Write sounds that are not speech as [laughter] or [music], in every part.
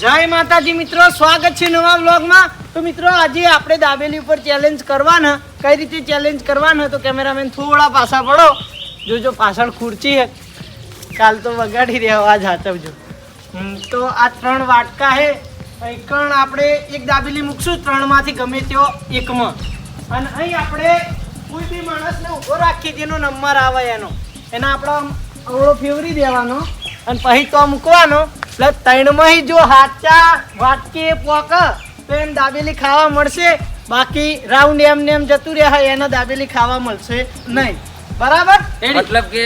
જય માતાજી મિત્રો, સ્વાગત છે નવા વ્લોગમાં. તો મિત્રો, આજે આપણે દાબેલી ઉપર ચેલેન્જ કરવાના. કઈ રીતે ચેલેન્જ કરવાના? તો કેમેરામેન થોડા પાછા પડો. જોજો, પાછળ ખુરચી હે. કાલ તો વગાડી રહ્યા અવાજ હાચવજો તો આ ત્રણ વાટકા હે. એકણ આપણે એક દાબેલી મૂકશું, ત્રણમાંથી ગમે તેવો એકમાં. અને અહીં આપણે કોઈ બી માણસને ઊભો રાખીએ, જેનો નંબર આવે એનો. એના આપણો અવળો ફેવરી દેવાનો અને પછી તો મૂકવાનો. એટલે ત્રણમાં જો હાચા વાટકી પોક તો એમ દાબેલી ખાવા મળશે. બાકી રાઉન્ડ એમ ને એમ જતું રહ્યા એને દાબેલી ખાવા મળશે નહીં. બરાબર? મતલબ કે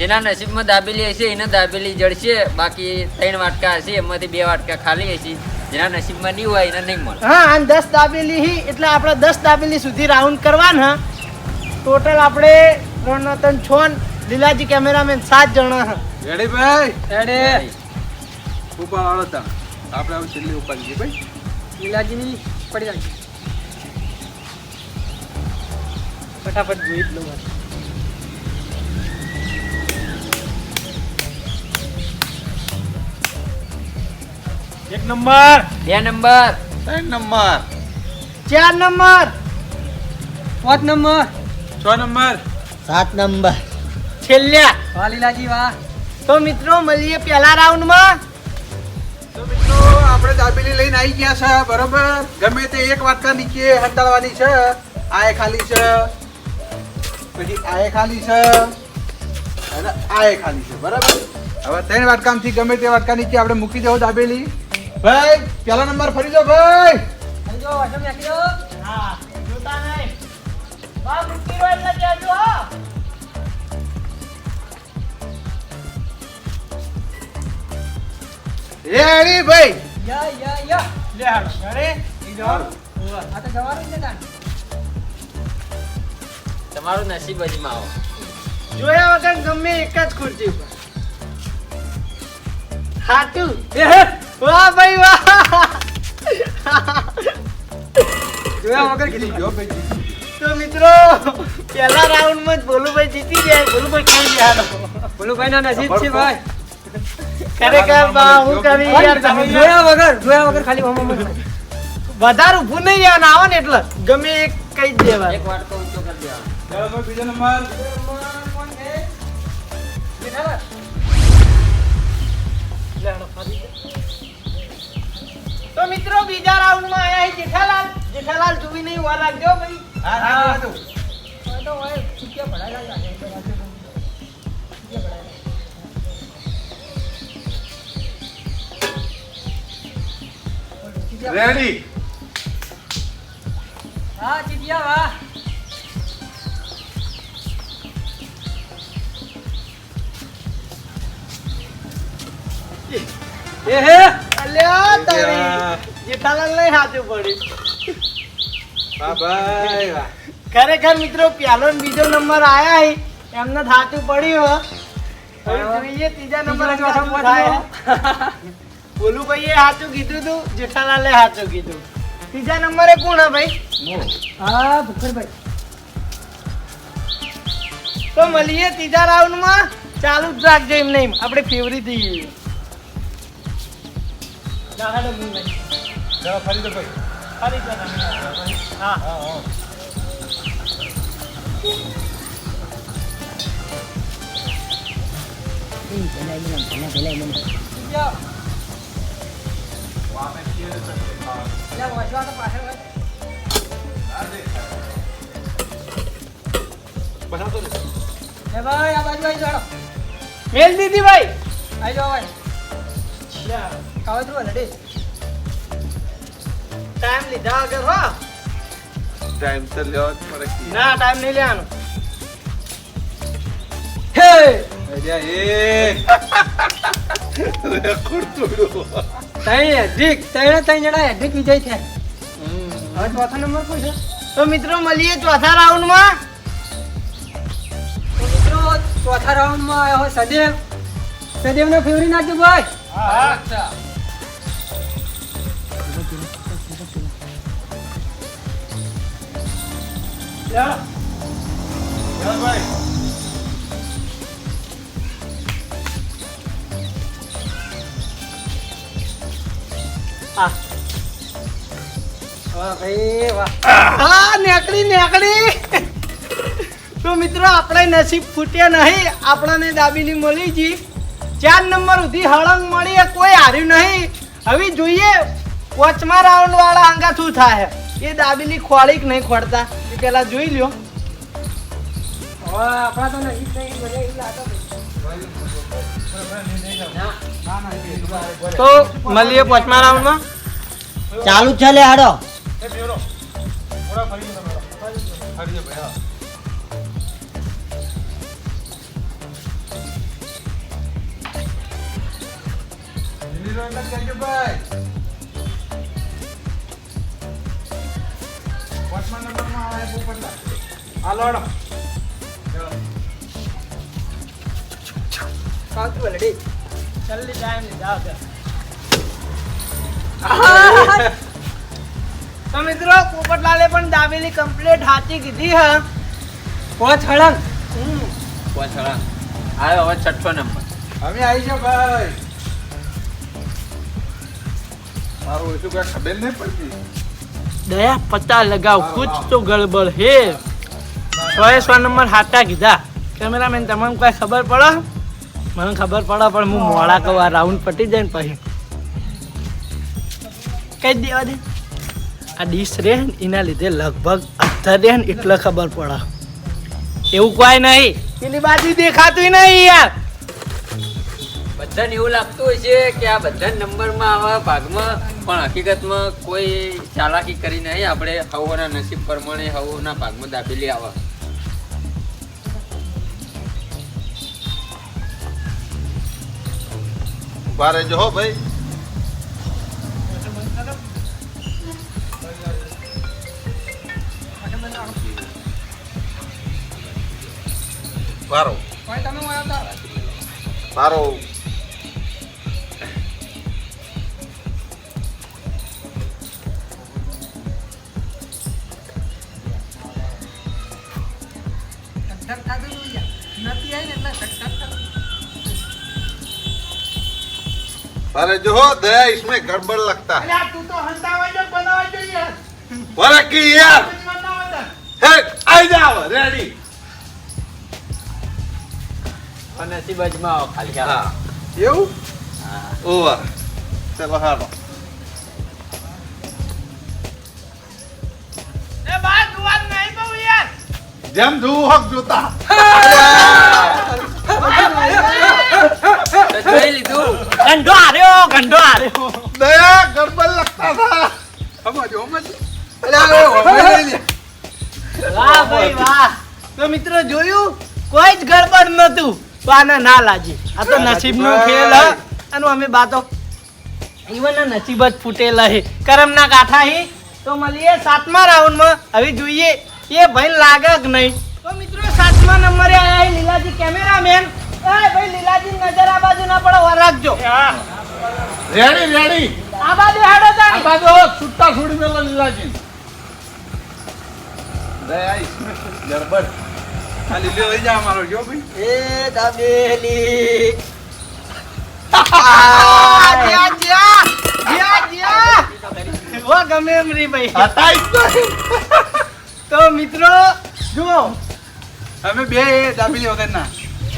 જેના નસીબમાં દાબેલી હશે એને દાબેલી જડશે બાકી ત્રણ વાટકા હશે એમાંથી બે વાટકા ખાલી હશે. જેના નસીબમાં નહીં હોય એને નહીં મળે. હા અને દસ દાબેલી હી એટલે આપણે દસ દાબેલી સુધી રાઉન્ડ કરવાના. ટોટલ આપણે ત્રણ ને ત્રણ છ ને લીલાજી કેમેરામેન સાત જણા હા. રેડી ભાઈ? રેડી ઉપર વાળો તા આપણે હવે છેલ્લી ઉપર જઈએ ભાઈ. લીલાજીની પડી જાય. ફટાફટ જોઈ જ લો મારે. એક નંબર. બે નંબર. ત્રણ નંબર. ચાર નંબર. પાંચ નંબર. છ નંબર સાત નંબર. છેલ્લા. વાહ લીલાજી વાહ. તો મિત્રો મળીએ પહેલા રાઉન્ડમાં. તો મિત્રો આપણે દાબેલી લઈને આવી ગયા છે બરોબર? ગમે તે એક વાટકા નીચે હંતાડવાની છે આ એ ખાલી છે. પછી આ એ ખાલી છે અને આ એ ખાલી છે બરાબર? હવે ત્રણ વાટકામાંથી ગમે તે વાટકા નીચે આપણે મૂકી દેવો દાબેલી. ભાઈ પહેલો નંબર ફરી દો ભાઈ. હા જોતા નહીં. બા મૂકી રહ્યો એટલે કહેજો હો. રેડી ભાઈ. લે હાલો. Ready? ઈ જો. તમારું નસીબ હજીમાં આવો. જોયા વગર ગમે એક જ ખુરશી ઉપર. હાચું. વાહ ભાઈ વાહ. જોયા વગર કીધી જો ભાઈ જીતી ગયો. તો મિત્રો પહેલા રાઉન્ડમાં જ ભોલુભાઈ જીતી ગયા. ભોલુભાઈ કઈ ગયા? ભોલુભાઈ ના નસીબ છે ભાઈ. ખરેખર બા હું કરી યાર જોયા વગર જોયા વગર ખાલી વધારે ઊભું નહીં રહેવાનું આવે ને એટલે. ગમે એક કહી દેવા એક વાર તો ઊંચો કરી દેવા ચાલો ભાઈ બીજો નંબર. તો મિત્રો બીજા રાઉન્ડમાં આયા છે જેઠાલાલ. જેઠાલાલ જોવી નહીં વાર રાખજો ભાઈ. હા હા હા રેડી હા ચીટિયા વાહ. એ હે? અલ્યા તારી જેઠાલાલ નહીં હાથે પડી. વાહ ભાઈ વાહ. ખરેખર મિત્રો પહેલો બીજો નંબર આયા એમને થાતું પડ્યું હવે જોઈએ ત્રીજા નંબર થાય. બોલું ભાઈએ સાચું કીધું તું જેઠાલાલે સાચું કીધું. ત્રીજા નંબરે કોણ હે ભાઈ? હા ભૂખરભાઈ. તો મળીએ ત્રીજા રાઉન્ડમાં. ચાલુ જ રાખજો એમ નહીં આપણે ફેવરી થઈ ગઈ ફરી દો ભાઈ હા બસાતો ને મેલ દીધી ભાઈ આવી જાઓ ભાઈ કાવે તું. રેડી ટાઈમ લીધા વગર હો ટાઈમ તો લેવો જ પડે ના ટાઈમ નહીં લેવાનો અલ્યા, એ રેકોર્ડ તોડ્યો. તો મિત્રો મળીએ ચોથા રાઉન્ડમાં તો મિત્રો ચોથા રાઉન્ડમાં આવ્યો સદેવ. સદેવને ફેવરી નાખજો ભાઈ. Yeah. ભાઈ. આ નેકડી નેકડી તો મિત્રો આપણે નસીબ ફૂટ્યા નહીં. આપણને દાબીની મળી જી ચાર નંબર સુધી હળંગ મળી કોઈ હાર્યું નહીં. હવે જોઈએ પાંચમા રાઉન્ડ વાળા અંગા શું થાય? એ દાબીની ખોળી કે નહીં ખોડતા એ પેલા જોઈ લ્યો. આપણા તો લાગે તો મળીએ પાંચમા રાઉન્ડમાં. ચાલુ છે લે હાડો. હાલો હાલો જલ્દી ટાઈમ લીધા [laughs] તો મિત્રો પોપટલાલે પણ દાબેલી કમ્પ્લીટ હાથી કીધી હ. પાંચ હળંગ હમ. પાછળ આવ્યો હવે છઠ્ઠો નંબર અમે આવી જાઓ ભાઈ. મારું ઓછું કઈ ખબર નહીં પડતી. દયા પતા લગાવ કુછ તો ગડબડ હે. સો એ સો નંબર હાટા કીધા. કેમેરામેન તમને કોઈ ખબર પડે? મને ખબર પડે, પણ હું મોડા કહું, આ રાઉન્ડ પટી જાય ને પછી. કઈ દેવા દે. આ ડીશ રે ને, એના લીધે લગભગ અધર રે ને એટલે ખબર પડે. એવું કોઈ નહીં. પેલી બાજુ દેખાતું નહીં યાર. બધાને એવું લાગતું હોય છે કે આ બધા નંબરમાં આવા ભાગમાં, પણ હકીકતમાં કોઈ ચાલાકી કરી નહીં. આપણે હવોના નસીબ પ્રમાણે હવોના ભાગમાં દાબેલી આવે. ઊભા રહેજો હો ભાઈ. બારો બારો अरे जो हो दया इसमें गड़बड़ लगता है તું તો હંતાવા જો બનાવવા જોઈએ बड़ा की यार हे आई जाओ रेडी હવે નસીબ અજમાવો ખાલી हाँ એવું ओवर चलो हारो એ બાર દુવાન નહીં બહુ યાર जम धू हक जूता તો જોઈ લીધું ગંઢો હાર્યો ગંઢો હાર્યો દયા ગડબડ લગતા હતા. સમજો સમજ વાહ ભાઈ વાહ. તો મિત્રો જોયું? કોઈ જ ગરબડ નતું તો આને ના લાજી. આ તો નસીબનો ખેલ હ. અને અમે બાતો ઈવન નસીબ જ ફૂટેલા હે. કરમના કાંઠા હી. તો મળીએ સાતમા રાઉન્ડમાં હવે જોઈએ. એ ભાઈ લાગે કે નહીં? તો મિત્રો સાતમા નંબરે આયા લીલાજી કેમેરામેન. એ ભાઈ લીલાજી નજર આ બાજુ ના પડે વાર રાખજો. આ બાજુ હેડો તારી બાજુ છૂટા છૂડી મેલો લીલાજી ગરબડ. આ મારો જો ભાઈ. એ દાબેલી. જ્યા જ્યા ગમે એમ રી ભાઈ. હટાઈ તો મિત્રો જુઓ. અમે બે દાબેલી વગરના.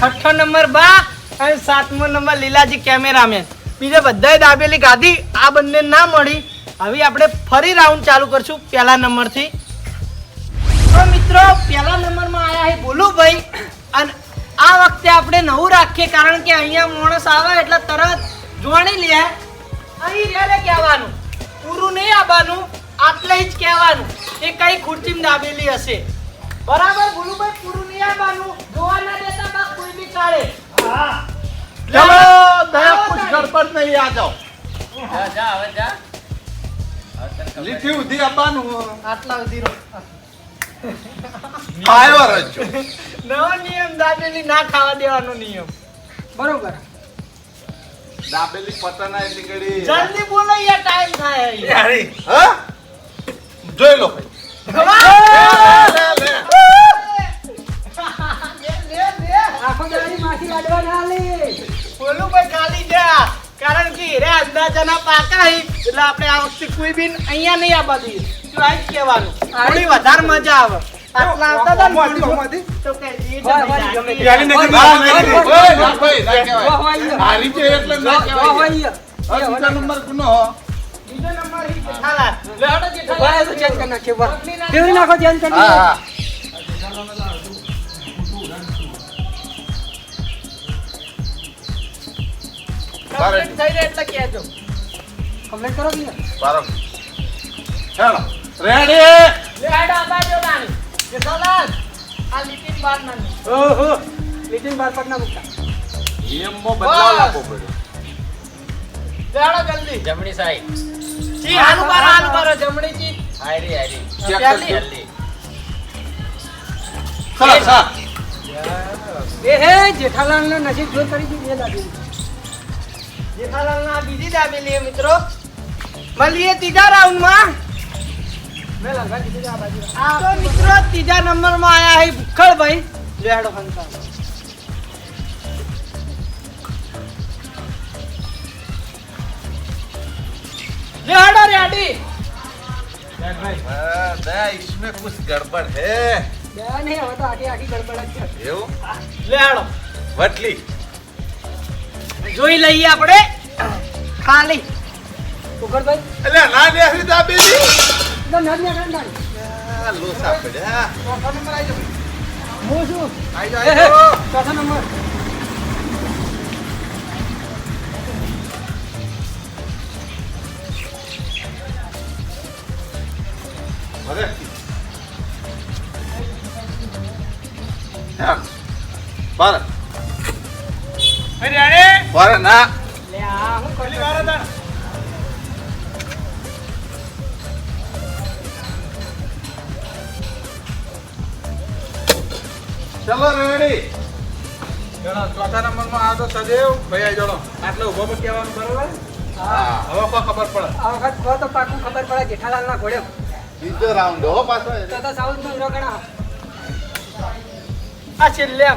છઠ્ઠો નંબર બા અને સાતમો નંબર લીલાજી કેમેરામેન. બીજા બધાએ દાબેલી ગાધી આ બંને ના મળી. હવે આપણે ફરી રાઉન્ડ ચાલુ કરશું પહેલા નંબરથી. તો મિત્રો, પહેલા નંબરમાં આવ્યા છે બોલુભાઈ અને આ વખતે આપણે નવું રાખીએ કારણ કે અહીંયા માણસ આવે એટલે તરત જોણી લે. અહીં રેલે કહેવાનું. પૂરું નહીં આવવાનું, આટલે જ કહેવાનું. એ કઈ ખુરચીમાં દાબેલી હશે. બરાબર બોલુભાઈ પૂરું ના ખાવા દેવાનો નિયમ. બરોબર. દાબેલી પતના એટલી કરી જલ્દી બોલો યાર ટાઈમ થાય જોઈ લો. ભાઈ લે. બોલું ભાઈ ખાલી જા કારણ કે રે અંદાજાના પાકા હી એટલે આપણે આ વખતે કોઈ બી અહીંયા નહીં તો આ જ કહેવાનું થોડી વધારે મજા આવે આટલા આવતા હતા ને. તો કે એ એટલે ના કહેવાય. બીજો નંબર બીજો નંબર હી કરી નાખો, ધ્યાન કરી થઈ એટલે કહેજો. કમ્પ્લેટ કરો કે? ચાલો. રેડી. જેઠાલાલ, આ લીટીની. ઓહો. લીટીન બાર ના મૂકતા. બદલાવ જલ્દી. જમણી સાઈડ જી, હાલું કરો, હાલું કરો, જમણી જી. હારી હારી ચેક પહેલી. જલ્દી ખલાસ, હા. એ હે જેઠાલાલને નજીક જો કરી દીધી એ દાદી. જેઠાલાલના આ બીજી દાબેલી છે, મિત્રો મળીએ ત્રીજા રાઉન્ડમાં મેં લંગા દીધી છે આ બાજુ. તો મિત્રો ત્રીજા નંબરમાં આયા છે ભૂખડભાઈ લેડો હંતા લેડો રેડી हाँ, दया, इसमें कुछ गड़बड़ है બે નહીં, હવે તો આખી આખી ગડબડ જ છે. જોઈ લઈએ આપણે ખાલી કુકરભાઈ, એટલે ના લે હરી દાબેલી તો નદ ને કાંઈ નાની. લોસા પડ્યા ચોથો નંબર આવી જાઓ. હું છું આવી જાઓ. ચોથો નંબર. અરે હા. પર ના લે આ હું કરું? ચલો રેડી જણો ચોથા નંબરમાં આ તો સદેવ ભૈયા જાઓ. આટલે ઊભો પર કહેવાનું બરોબર હા હવે કોઈ ખબર પડે આ વખત કહો તો પાકું ખબર પડે જેઠાલાલના ઘોડે. બીજો રાઉન્ડ હો પાછો તો તો સાઉથમાં હીરો ગણા. આ છેલ્લે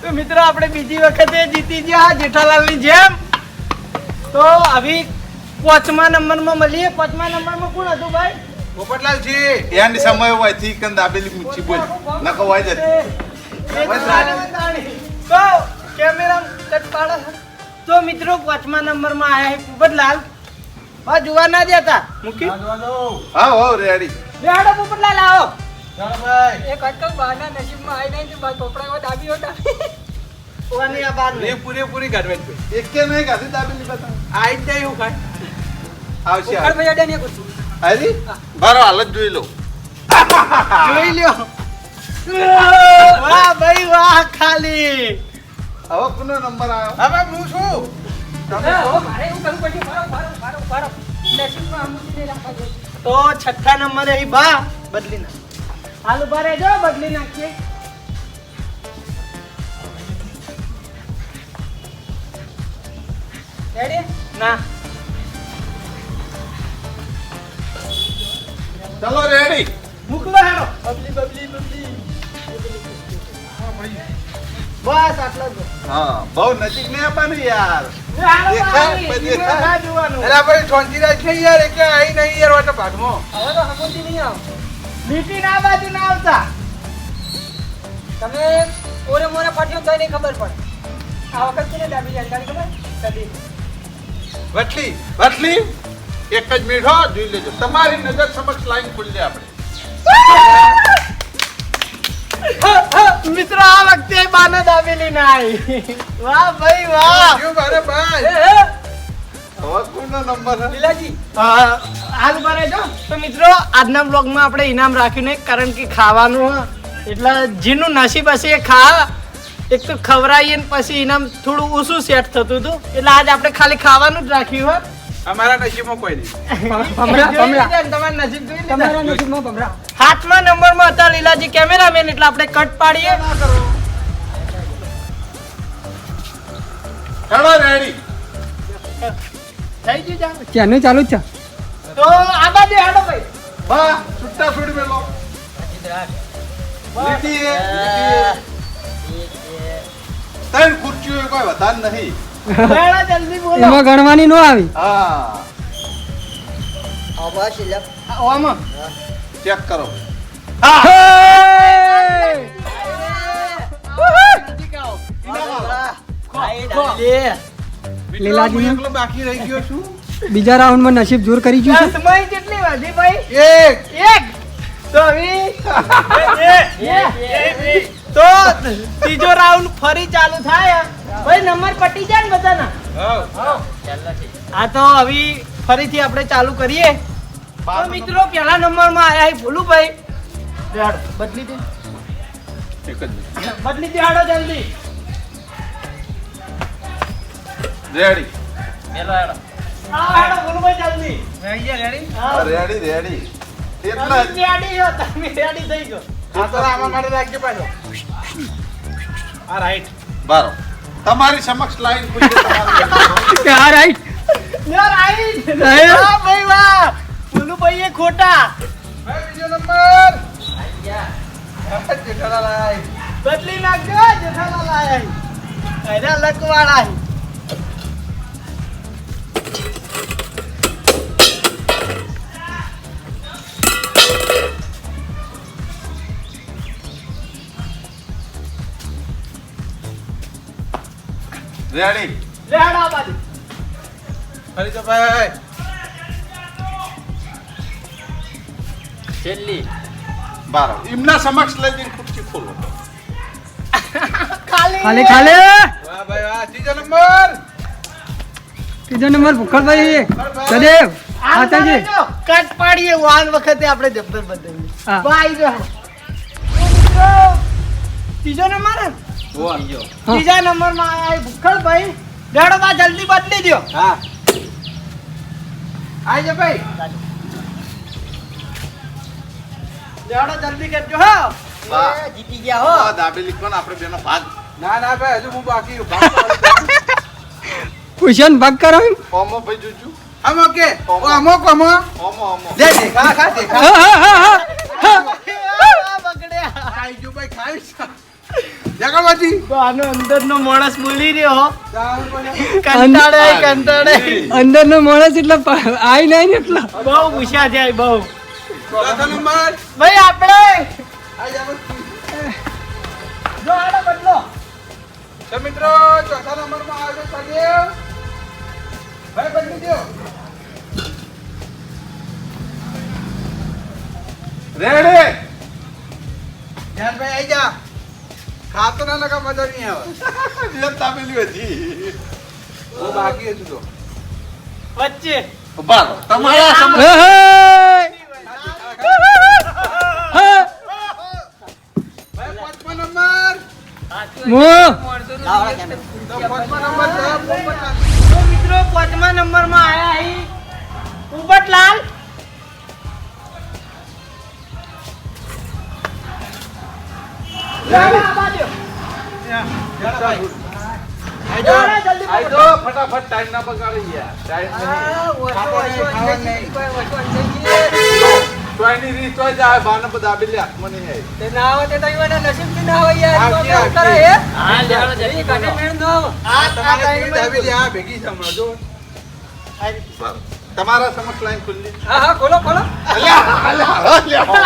તો મિત્રો આપણે બીજી વખતે જીતી ગયા જેઠાલાલની જેમ. તો આવી પાંચમા નંબરમાં મળીએ. પાંચમા નંબરમાં કોણ હતું ભાઈ? પોપટલાલજી. એન્ડ સમય હોયથી કંદ દાબેલી મૂછી બોલ. નકો હોય જતી તો કેમેરા કટ પાડો. તો મિત્રો પાંચમા નંબરમાં આયા પોપટલાલ. બા જોવા ના દેતા મૂકી. હા હો રેડી. બે હાડો લાવો. ચાલો ભાઈ એક વાત બાના બહારના નસીબમાં આઈ નહીં તો ભાઈ પોપડા એવા દાબી હો દાબી. ઓવાની આ બાર એ પૂરેપૂરી પૂરી જ ભાઈ. એક કે નહીં ગાધી દાબેલી બતા આઈ જ જાય એવું કાંઈ. આવશે ઉખાડભાઈ અડે ને કુછ હાલી? બારો હાલત જોઈ લો [laughs] જોઈ લ્યો. વાહ ભાઈ વાહ ખાલી. હવે કોનો નંબર આવ્યો? હવે હું છું. તમે હો મારે હું કરવું પછી મારો, મારો, મારો, મારો. નસીબમાં આમું નહીં રાખવા જોઈએ. તો છઠ્ઠા નંબરે અહીં બા બદલી નાખ. હાલ ઊભા રહેજો બદલી નાખીએ? ના. ચલો રેડી મૂકલો હેડો. બબલી બબલી બબલી. બસ આટલો જ. હા બહુ નજીક નહીં આપવાનું યાર. એ હાલો દેખાય, ભાઈ, દેખાય. જીવન ના જોવાનું. અલા ભાઈ શાંતિ રાખ ને યાર એટલે આઈ નહીં યાર વાટો ભાગમાં. તો નહીં આવો. લીટી ના બાજુ ના આવતા. તમે ઓરે મોરે ફાટ્યો તો નહીં ખબર પડે. આ વખત કોને દાબી જાય ખબર? કદી. વટલી વટલી એક જ મિનિટ હો જોઈ લેજો. તમારી નજર સમક્ષ લાઈન ખુલજે આપણે. મિત્રો આ વખતે બાને દાબેલી ના આવી વાહ ભાઈ વાહ. જો મારે ભાઈ. હાલ ભરે જો તો મિત્રો આજના બ્લોગમાં આપણે ઇનામ રાખ્યું નહીં કારણ કે ખાવાનું. એટલે જેનું નસીબ હશે એ ખા. એક તો ખવરાઈએ ને પછી ઇનામ થોડું ઓછું સેટ થતું હતું. એટલે આજ આપણે ખાલી ખાવાનું જ રાખ્યું હોય અમારા નસીબમાં કોઈ નહીં. હતા લીલાજી કેમેરામેન એટલે આપણે કટ પાડીએ. ચાલુ છે? તો આ બાજુ હાલો ભાઈ. બા છૂટા છોડી મેલો. એ, ત્રણ ખુરશીઓ કોઈ વધારે નહીં. એમાં ગણવાની નો આવી. હા. ચેક કરો? એકલો બાકી રહી ગયો છું. બીજા રાઉન્ડમાં નસીબ જોર કરી ગયું છે. કેટલી વધી ભાઈ? એક. એક. તો હવે [laughs] તો [laughs] ત્રીજો રાઉન્ડ ફરી ચાલુ થાય. ભાઈ નંબર પટી જાય ને બધાના? આ તો હવે ફરીથી આપણે ચાલુ કરીએ. મિત્રો પહેલા નંબરમાં આયા ભૂલું ભાઈ. બેહાડો, બદલી દે. બદલી દે હાડો જલ્દી. રેડી હા હાડો ભાઈ જલ્દી. રેડી રેડી એટલા તમે જ. તમે ready થઈ ગયો. આ તો આમાં માટે રાખજે પાછો. આ રાઈટ બારો. તમારી સમક્ષ લાઈન તમારી આ રાઈટ યાર રાઈટ. વાહ ભાઈ વાહ. ભોલુભાઈ એ ખોટા. ભાઈ બીજો નંબર. જેઠાલાલ આય. બદલી નાખજો જેઠાલાલ આયા અરે લકવાળા છે. રેડી. લે હાડો આ તો ભાઈ છેલ્લી. બારો. એમના સમક્ષ લઈ જઈને ખુરશી ખોલો. ખાલી. ખાલી ખાલી. વાહ ભાઈ વાહ. ત્રીજો નંબર. ત્રીજો નંબર સદેવ. કટ પાડીએ વાન વખતે આપણે જબ્બર બદલીએ. બાઈ જો. ત્રીજો નંબર? બીજો. નંબરમાં આયા ભૂખડભાઈ. ડેડો બા જલ્દી બદલી દો હા. આવી જા ભાઈ ડેડો જલ્દી કરજો હો. જીતી ગયા હો. દાબેલી પણ આપણે બેનો ભાગ. ના ના ભાઈ હજુ હું બાકી છું. ભાગ કરો ઓમો ભાઈ જોજો આમ ઓકે કોમો. ઓમો ઓમો લે દેખા ખા દેખા હા, હા, હા, હા. આ બગડ્યા. ખાઈ જો ભાઈ ખાઈ જગણવાજી તો આનો અંદરનો માણસ બોલી રહ્યો કંટાળે કંટાળે. અંદરનો માણસ એટલે આઈ નહીં ને એટલો. બહુ ગુસ્સા છે બહુ. ભાઈ આપણે. જા આડો બદલો. તો મિત્રો ચોથા નંબરમાં આવ્યો સદેવ ભાઈ બદલી દો રેડી ધ્યાનભાઈ આઈ જા. ખાતો ના લગા મજા નહીં આવે. બે તાપેલી હતી. ઓ બાકી હતું તો. વચ્ચે. બાર તમારા. તો મિત્રો પાંચમા નંબરમાં આયા અહીં પોપટલાલ જાઓ આ બાજુ. જગણભાઈ. જાઓ ને જલ્દી આઈ પકડો. તો ફટાફટ ટાઈમ ના બગાડી નહીં ખાવાનું નહીં, ખાવાનું નહીં. તોયની રીત હોય જાય બાને બધા દાબેલી હાથમાં નહીં આવી આવતી, આવતી. હા લેવાનો જલ્દી કરો. આ તમારે આ કેવી દાબેલી આ ભેગી છે જો. તમારા સમક્ષ લાઈન ખુલ્લી હા હા ખોલો ખોલો અલ્યા, અલ્યા, અલ્યા. [laughs]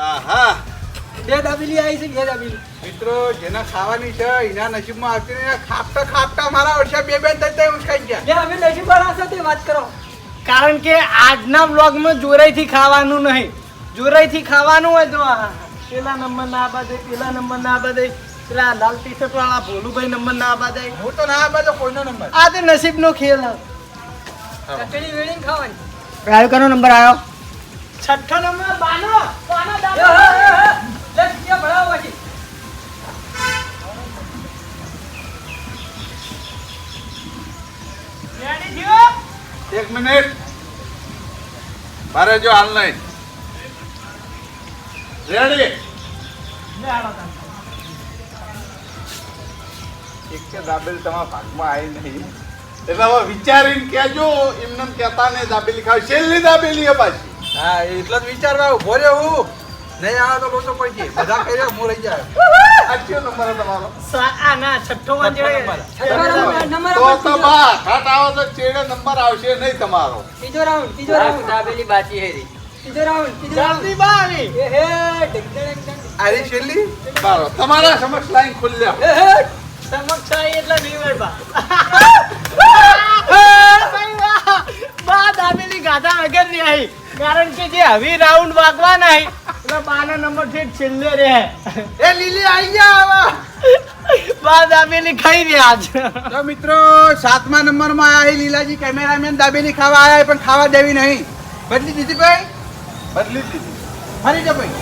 આહા બે દાબેલી આવી છે બે દાબેલી. મિત્રો જેના ખાવાની છે એના નસીબમાં આવતી નહીં. એના ખાપતા ખાપતા મારા વર્ષે બે બે ત્રણ ત્રણ ઉંચકાઈ ગયા. બે અમે નસીબ વાળા છો તે વાત કરો. કારણ કે આજના બ્લોગમાં જોરાઈથી ખાવાનું નહીં. જોરાઈથી ખાવાનું હોય તો આ પેલા નંબર ના આબાદે પેલા નંબર ના આબાદે પેલા લાલ ટી શર્ટ વાળા ભોલુભાઈ નંબર ના આબાદે હું તો ના બાજુ કોઈનો નંબર. આ તે નસીબનો ખેલ. કચડી વેડીને ખાવાની. કયો નંબર આવ્યો છઠ્ઠો નંબર બાનો. બાનો દાદા. એક મિનિટ. મારે જો ઓનલાઈન રેડી લે હાલો એક કે દાબેલી તમારા ભાગમાં આવી નહીં. એટલે હવે વિચારીને કેજો એમને કહેતા ને દાબેલી ખાવ. છેલ્લી દાબેલી એ પાછી. હા, એટલે જ વિચારવા ઊભો રહ્યો હું. નહીં આવે તો લોચો પડશે બધા કહી રહ્યો હું રહી જાય નંબર તમારો આ ના છઠ્ઠો નંબર. તો તો બા ઘાટ આવે તો ચેડે નંબર આવશે નહીં તમારો. બીજો રાઉન્ડ બીજો રાઉન્ડ દાબેલી બાકી હેરી. ત્રીજો રાઉન્ડ રાઉન્ડ જલ્દી બા એ હે છેલ્લી? બારો. તમારા સમક્ષ લાઈન ખુલ્યા. એ હે સમક્ષ આવી એટલે નહીં હોય બા ભાઈ દાબેલી ગાધા વગરની આવી. કારણ કે જે હવે રાઉન્ડ વાગવાના હી, એટલે બાના નંબર ઠેઠ છેલ્લે રહે. એ લીલી આઈ ગયા હવે. બા દાબેલી ખાઈ રહ્યા છે તો મિત્રો સાતમા નંબરમાં આયા એ લીલાજી કેમેરામેન દાબેલી ખાવા આયા પણ ખાવા દેવી નહીં. બદલી દીધી ભાઈ? બદલી દીધી. ફરી જા ભાઈ.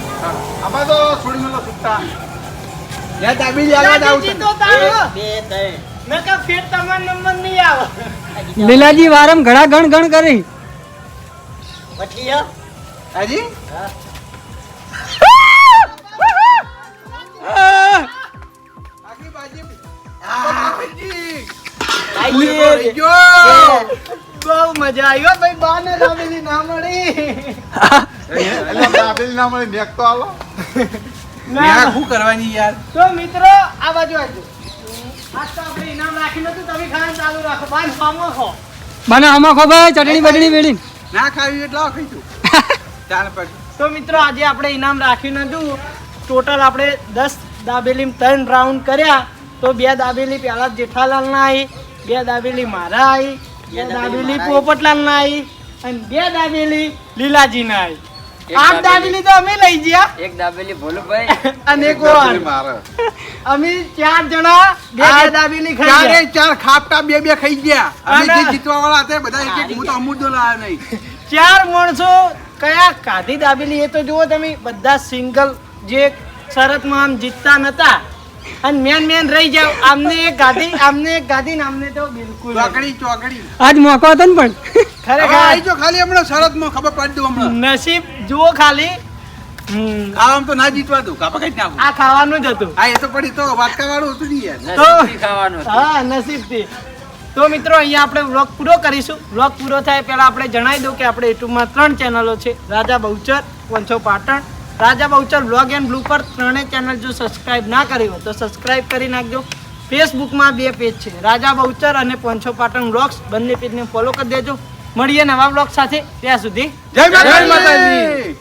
આમાં તો છોડી મેલો સુતા યા દાબેલી આવા જાવ તો તારો. નકર ફેર તમારો નંબર નહીં આવે. લીલાજી વારમ ઘણા ગણ ગણ કરી. પછી આ? હાજી આગી બાજી. બહુ મજા આવી ભાઈ બા ને દાબેલી ના મળી દાબેલી ના મળે નેક તો આવો મેં શું કરવાની યાર તો મિત્રો આ બાજુ આવજો આજ તો આપણે ઇનામ રાખી નતું તમે ખાવાનું ચાલુ રાખો બાન સામો ખો બને આમાં ખો ભાઈ ચટણી બટણી વેડી ના ખાવી એટલે ખાઈ તું [laughs] ચાલ પછી. તો મિત્રો આજે આપણે ઇનામ રાખ્યું નતું ટોટલ આપણે દસ દાબેલી ત્રણ રાઉન્ડ કર્યા. તો બે દાબેલી પેલા જેઠાલાલ ના આવી બે દાબેલી મારા આવી બે દાબેલી પોપટલાલ ના આવી અને બે દાબેલી લીલાજી ના આવી આઠ દાબેલી તો અમે લઈ ગયા. એક દાબેલી ભોલુભાઈ અને એક મારે. અમે ચાર જણા બે બે દાબેલી ખાઈ ગયા. ચાર ખાપટા બે બે ખાઈ ગયા. અમે જે જીતવા વાળા હતા બધા એક એક હું તો લાવ્યો નહીં. [laughs] ચાર માણસો કયા કાધી દાબેલી એ તો જુઓ તમે બધા સિંગલ જે શરતમાં આમ જીતતા નતા. અને મેન મેન રહી જાવ આમને એક ગાધી આમને એક ગાધી ને આમને તો બિલકુલ ચોકડી ચોકડી. આજ મોકો હતો ને પણ. ખરેખર જો ખાલી હમણાં શરતમાં ખબર પડી દઉં હમણાં. નસીબ જુઓ ખાલી. હમ, ખાવામાં તો ના જીતવા દઉં કાપા કઈ નાખું. આ ખાવાનું જ હતું. હા એ તો પડી તો વાટકા વાળું હતું નહીં યાર. ખાવાનું હા નસીબથી. તો મિત્રો અહીંયા આપણે વ્લોગ પૂરો કરીશું. વ્લોગ પૂરો થાય પહેલા આપણે જણાવી દઉં કે આપણે યુટ્યુબમાં ત્રણ ચેનલો છે. Raja Bahuchar વંછો Patan. Raja Bahuchar vlog and blue પર ત્રણેય ચેનલ જો સબસ્ક્રાઇબ ના કરી હોય તો સબસ્ક્રાઇબ કરી નાખજો. ફેસબુકમાં બે પેજ છે. રાજા બહુચર અને પંછો પાટણ વ્લોગ્સ. બંને પેજને ફોલો કરી દેજો. મળીએ નવા વ્લોગ સાથે ત્યાં સુધી જય માતાજી.